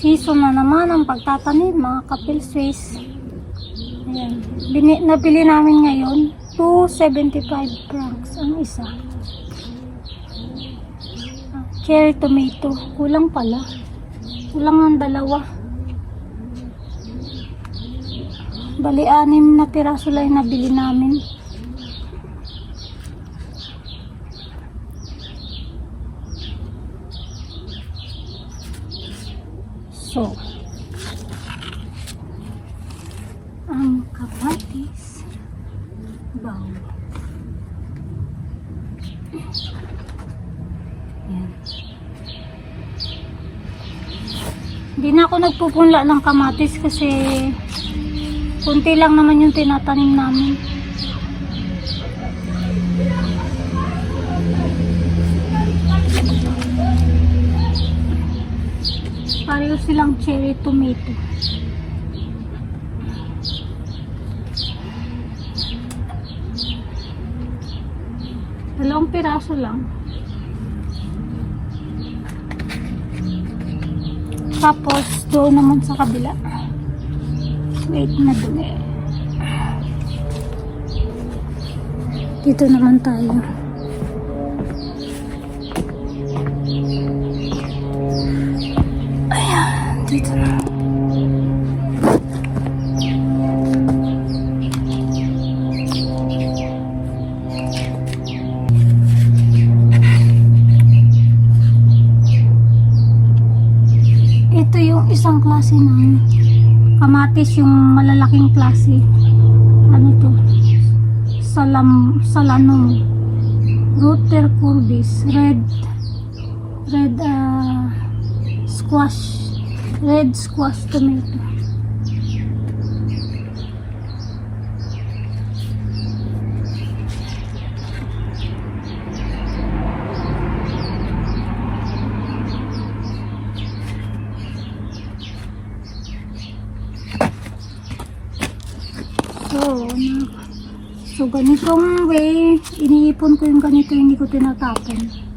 season na naman ang pagtatanim mga kapil Swiss. Ayan. Bini, nabili namin ngayon 275 francs ang isa. Ah, Cherry tomato. Kulang pala. Kulang ang dalawa. Bali, anim na piraso lang nabili namin. So, ang kapatis baw. Yan. Hindi na ako nagpupunla ng kamatis kasi kunti lang naman yung tinatanim namin. Pareho silang cherry tomato. Dalawang piraso lang. Tapos, doon naman sa kabila. Wait na doon eh. Dito naman tayo. Dito. Ito yung isang klase ng kamatis, yung malalaking klase. Ano to? Salam, salanong. Ruter curbis. Red, red, ah, squash. Red squash tomato. So, so ganitong way, iniipon ko yung ganito, hindi ko tinatapon.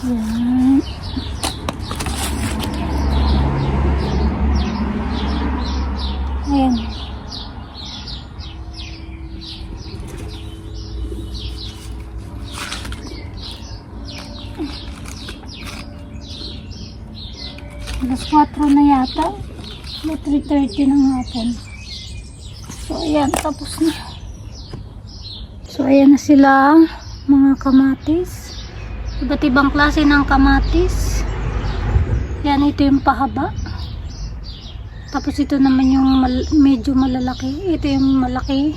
Yan. Ayan. Alas 4 na yata. May 3.30 ng hapon. So, ayan. Tapos na. So, ayan na sila. Mga kamatis. Iba't ibang klase ng kamatis. Yan, ito yung pahaba. Tapos ito naman yung mal- medyo malalaki. Ito yung malaki.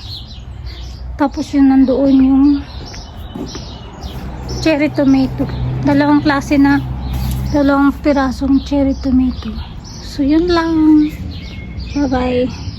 Tapos yung nandoon yung cherry tomato. Dalawang klase na dalawang pirasong cherry tomato. So, yun lang. Bye-bye.